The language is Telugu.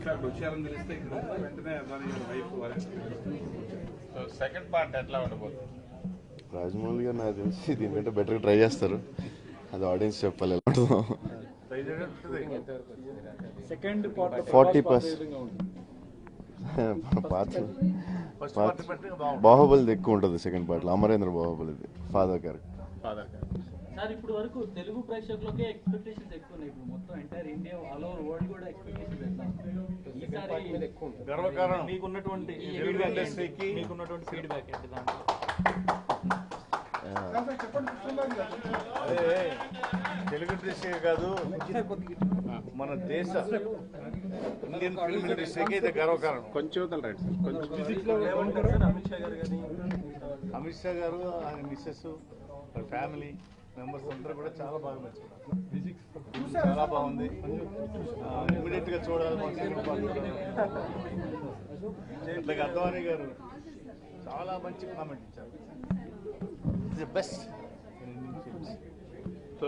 ఇంకా వచ్చారని తెలిస్తే ఇక్కడ వెంటనే గారి వైఫ్ సో సెకండ్ పార్ట్ ఎట్లా ఉండబోతుంది రాజమౌళి గారు నాకు తెలిసి దీనికంటే బెటర్గా ట్రై చేస్తారు. అది ఆడియన్స్ చెప్పాలి ఎలా ఉంటుందో? సెకండ్ పార్ట్ ఫార్టీ పర్స్ పాత బాహుబలిది ఎక్కువ ఉంటుంది సెకండ్ పార్ట్లో అమరేంద్ర బాహుబలిది. ఫాదర్ గారు ఫాదర్ గారు సార్ ఇప్పుడు వరకు తెలుగు ప్రేక్షకులకే ఎక్స్పెక్టేషన్స్ ఎక్కువ ఉన్నాయి. ఇప్పుడు మొత్తం entire India all over world కూడా ఎక్స్పెక్టేషన్స్ ఈసారి గర్వకారణం. మీకున్నటువంటి మీకున్నటువంటి ఫీడ్బ్యాక్ ఏంటి దాంట్లో? అదే తెలుగు ఇండస్ట్రీ కాదు మన దేశ ఇండియన్ ఫిల్మ్ ఇండస్ట్రీకి ఇది గర్వకారణం. కొంచెం వదలరండి కొంచెం. అమిత్ షా గారు కానీ? అమిత్ షా గారు ఆయన మిస్సెస్ ఫ్యామిలీ మెంబర్స్ అందరూ కూడా చాలా బాగా మెచ్చుకున్నారు చాలా బాగుంది. ఇమీడియట్గా చూడాలి అద్వానీ గారు చాలా మంచి కామెంట్ ఇచ్చారు. Best so